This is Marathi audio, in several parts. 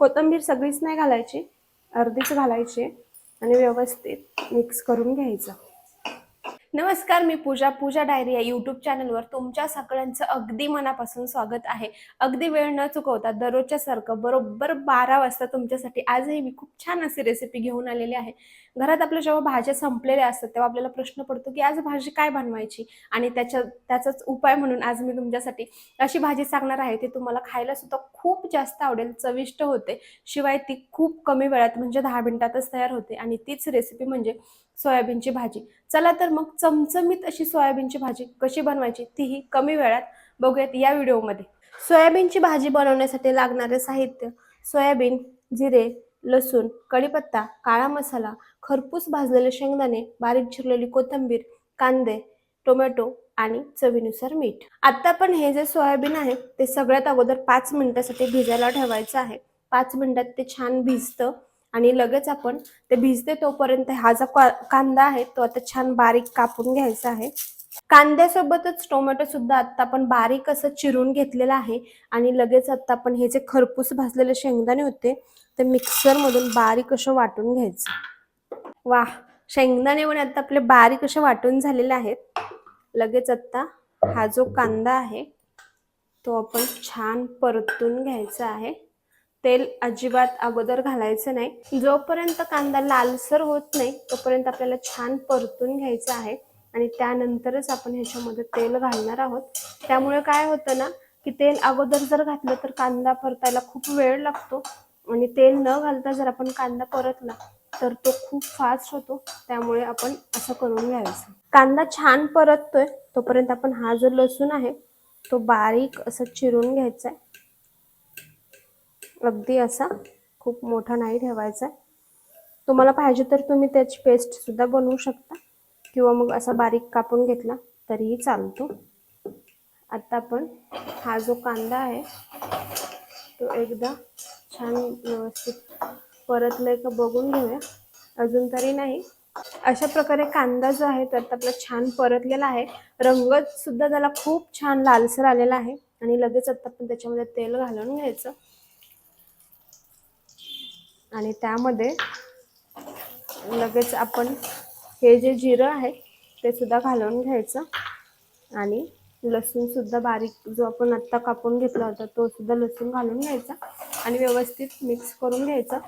कोथिंबीर सगळीच नाही घालायची अर्धीच घालायची आणि व्यवस्थित मिक्स करून घ्यायचं. नमस्कार मी पूजा पूजा डायरी या यूट्यूब चॅनलवर तुमच्या सगळ्यांचं अगदी मनापासून स्वागत आहे. अगदी वेळ न चुकवता दररोजच्या सारखं बरोबर बारा वाजता तुमच्यासाठी आजही मी खूप छान अशी रेसिपी घेऊन आलेली आहे. घरात आपल्या जेव्हा भाज्या संपलेल्या असतात तेव्हा आपल्याला प्रश्न पडतो की आज भाजी काय बनवायची? आणि त्याच्या त्याचाच उपाय म्हणून आज मी तुमच्यासाठी अशी भाजी सांगणार आहे. ती तुम्हाला खायला सुद्धा खूप जास्त आवडेल चविष्ट होते. शिवाय ती खूप कमी वेळात म्हणजे दहा मिनिटातच तयार होते. आणि तीच रेसिपी म्हणजे सोयाबीनची भाजी. चला तर मग चमचमीत अशी सोयाबीनची भाजी कशी बनवायची तीही कमी वेळात बघूयात या व्हिडिओमध्ये. सोयाबीनची भाजी बनवण्यासाठी लागणारे साहित्य सोयाबीन जिरे लसूण कढीपत्ता काळा मसाला खरपूस भाजलेले शेंगदाणे बारीक चिरलेली कोथिंबीर कांदे टोमॅटो आणि चवीनुसार मीठ. आता पण हे जे सोयाबीन आहे ते सगळ्यात अगोदर पाच मिनिटासाठी भिजायला ठेवायचं आहे. पाच मिनिटात ते छान भिजतं. आणि लगेच आपण ते भिजते तोपर्यंत हा जो का- कांदा आहे तो आता छान बारीक कापून घ्यायचा आहे. कांद्यासोबतच टोमॅटो सुद्धा आता आपण बारीक असं चिरून घेतलेलं आहे आणि लगेच आता आपण हे जे खरपूस भाजलेले शेंगदाणे होते ते मिक्सरमधून बारीक असं वाटून घ्यायचं. वा शेंगदाणे पण आता आपले बारीक असे वाटून झालेले आहेत. लगेच आता हा जो कांदा आहे तो आपण छान परतून घ्यायचा आहे. तेल अजिबात अगोदर घालायचं नाही. जोपर्यंत कांदा लालसर होत नाही तोपर्यंत आपल्याला छान परतून घ्यायचं आहे आणि त्यानंतरच आपण ह्याच्यामध्ये तेल घालणार आहोत. त्यामुळे काय होतं ना की तेल अगोदर जर घातलं तर कांदा परतायला खूप वेळ लागतो आणि तेल न घालता जर आपण कांदा परतला तर तो खूप फास्ट होतो. त्यामुळे आपण असं करून घ्यायचं. कांदा छान परततोय तोपर्यंत आपण हा जो लसूण आहे तो बारीक असं चिरून घ्यायचा आहे. अगदी असा खूप मोठा नाही ठेवायचा. तुम्हाला पाहिजे तर तुम्ही त्याची पेस्ट सुद्धा बनवू शकता. किंवा मग असा बारीक कापून घेतला तरीही चालतो. आता आपण हा जो कांदा आहे तो एकदा छान व्यवस्थित परतलाय का बघून घेऊया. अजून तरी नाही. अशा प्रकारे कांदा जो आहे तो आता आपला छान परतलेला आहे. रंग सुद्धा त्याला खूप छान लालसर आलेला आहे. आणि लगेच आता आपण त्याच्यामध्ये तेल घालून घ्यायचं. आणि त्यामध्ये लगेच आपण हे जे जिरं आहे ते सुद्धा घालून घ्यायचं. आणि लसूणसुद्धा बारीक जो आपण आत्ता कापून घेतला होता तो सुद्धा लसूण घालून घ्यायचा आणि व्यवस्थित मिक्स करून घ्यायचा.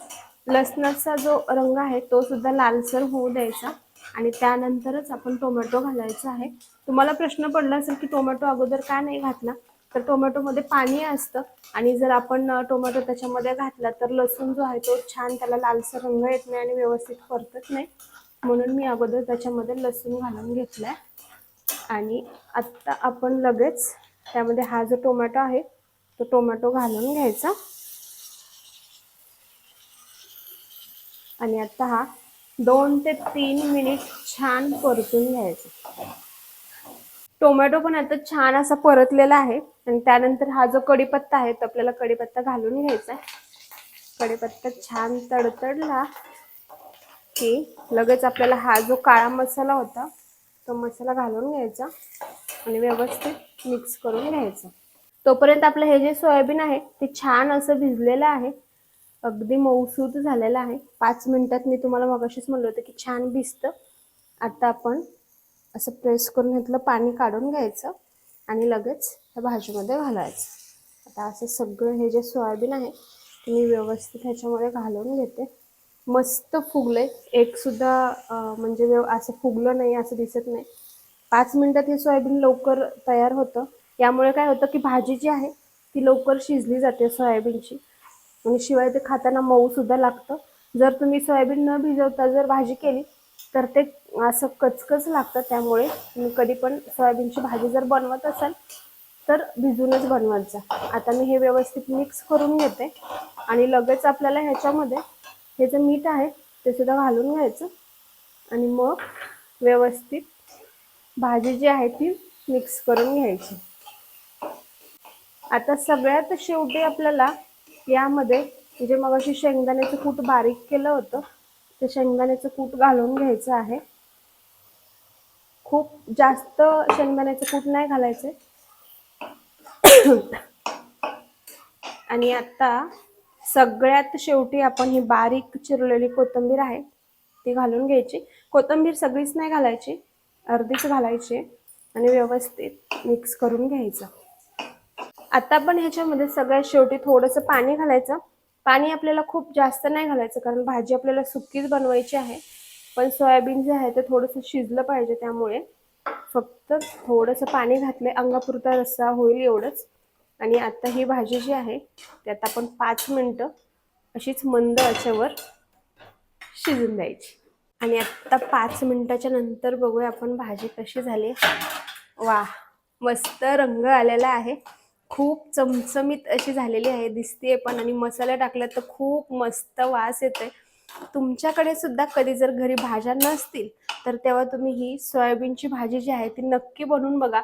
लसणाचा जो रंग आहे तो सुद्धा लालसर होऊ द्यायचा आणि त्यानंतरच आपण टोमॅटो घालायचा आहे. तुम्हाला प्रश्न पडला असेल की टोमॅटो अगोदर का नाही घातला? तर टोमॅटोमध्ये पाणी असतं. आणि जर आपण टोमॅटो त्याच्यामध्ये घातला तर लसूण जो आहे तो छान त्याला लालसर रंग येत नाही आणि व्यवस्थित परतत नाही. म्हणून मी अगोदर त्याच्यामध्ये लसूण घालून घेतलाय. आणि आत्ता आपण लगेच त्यामध्ये हा जो टोमॅटो आहे तो टोमॅटो घालून घ्यायचा. आणि आत्ता हा दोन ते तीन मिनिट छान परतून घ्यायचा. टोमॅटो पण आता छान असा परतलेला आहे. आणि त्यानंतर हा जो कढीपत्ता आहे तो आपल्याला कढीपत्ता घालून घ्यायचा आहे. कढीपत्ता छान तडतडला की लगेच आपल्याला हा जो काळा मसाला होता तो मसाला घालून घ्यायचा आणि व्यवस्थित मिक्स करून घ्यायचा. तोपर्यंत आपलं हे जे सोयाबीन आहे ते छान असं भिजलेलं आहे. अगदी मऊसूत झालेलं आहे. पाच मिनिटात मी तुम्हाला मगाशीच म्हणलं होतं की छान भिजतं. आता आपण असं प्रेस करून घेतलं पाणी काढून घ्यायचं आणि लगेच ह्या भाजीमध्ये घालायचं. आता असं सगळं हे जे सोयाबीन आहे ते मी व्यवस्थित ह्याच्यामध्ये घालून घेते. मस्त फुगले एकसुद्धा म्हणजे व्यव असं फुगलं नाही असं दिसत नाही. पाच मिनटात हे सोयाबीन लवकर तयार होतं. यामुळे काय होतं की भाजी जी आहे ती लवकर शिजली जाते सोयाबीनची. आणि शिवाय ते खाताना मऊसुद्धा लागतं. जर तुम्ही सोयाबीन न भिजवता जर भाजी केली तर ते असं कचकच लागतं त्यामुळे तुम्ही कधी पण सोयाबीनची भाजी जर बनवत असाल तर भिजूनच बनवत जा आता मी हे व्यवस्थित मिक्स करून घेते आणि लगेच आपल्याला ह्याच्यामध्ये हे जे मीठ आहे ते सुद्धा घालून घ्यायचं. आणि मग व्यवस्थित भाजी जी आहे ती मिक्स करून घ्यायची. आता सगळ्यात शेवटी आपल्याला यामध्ये म्हणजे मग अशी शेंगदाण्याचं कूट बारीक केलं होतं ते शेंगदाण्याचं कूट घालून घ्यायचं आहे. खूप जास्त शेंगदाण्याचं कूट नाही घालायचं. आणि आता सगळ्यात शेवटी आपण ही बारीक चिरलेली कोथिंबीर आहे ती घालून घ्यायची. कोथिंबीर सगळीच नाही घालायची अर्धीच घालायची आणि व्यवस्थित मिक्स करून घ्यायचं. आता आपण ह्याच्यामध्ये सगळ्यात शेवटी थोडंसं पाणी घालायचं. पाणी आपल्याला खूप जास्त नाही घालायचं कारण भाजी आपल्याला सुकीच बनवायची आहे. पण सोयाबीन जे आहे ते थोडंसं शिजलं पाहिजे त्यामुळे फक्त थोडंसं पाणी घातले अंगापुरता रस्सा होईल एवढंच. आणि आता ही भाजी जी आहे ती आता आपण पाच मिनटं अशीच मंद याच्यावर शिजून द्यायची. आणि आत्ता पाच मिनटाच्या नंतर बघूया आपण भाजी कशी झाली. वा मस्त रंग आलेला आहे. खूप चमचमीत अशी झालेली आहे दिसते पण आणि मसाला टाकला तर खूप मस्त वास येते तुमच्याकडे सुद्धा कधी जर घरी भाज्या नसतील तर तेव्हा तुम्ही ही सोयाबीनची भाजी जी आहे ती नक्की बनवून बघा.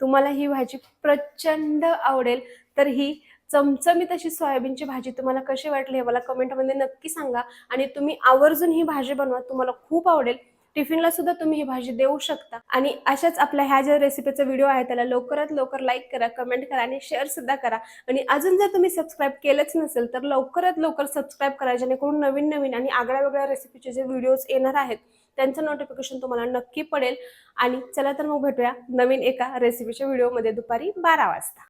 तुम्हाला ही भाजी प्रचंड आवडेल. तर ही चमचमीत अशी सोयाबीनची भाजी तुम्हाला कशी वाटली हे मला कमेंटमध्ये नक्की सांगा. आणि तुम्ही आवर्जून ही भाजी बनवा तुम्हाला खूप आवडेल. टिफिनला सुद्धा तुम्ही ही भाजी देऊ शकता. आणि अशाच आपल्या ह्या ज्या रेसिपीचा व्हिडिओ आहे त्याला लवकरात लवकर लाईक करा कमेंट करा आणि शेअर सुद्धा करा. आणि अजून जर तुम्ही सबस्क्राईब केलंच नसेल तर लवकरात लवकर सबस्क्राईब करा जेणेकरून नवीन नवीन आणि आगळ्या वेगळ्या रेसिपीचे जे व्हिडिओज येणार आहेत त्यांचं नोटिफिकेशन तुम्हाला नक्की पडेल. आणि चला तर मग भेटूया नवीन एका रेसिपीच्या व्हिडिओमध्ये दुपारी बारा वाजता.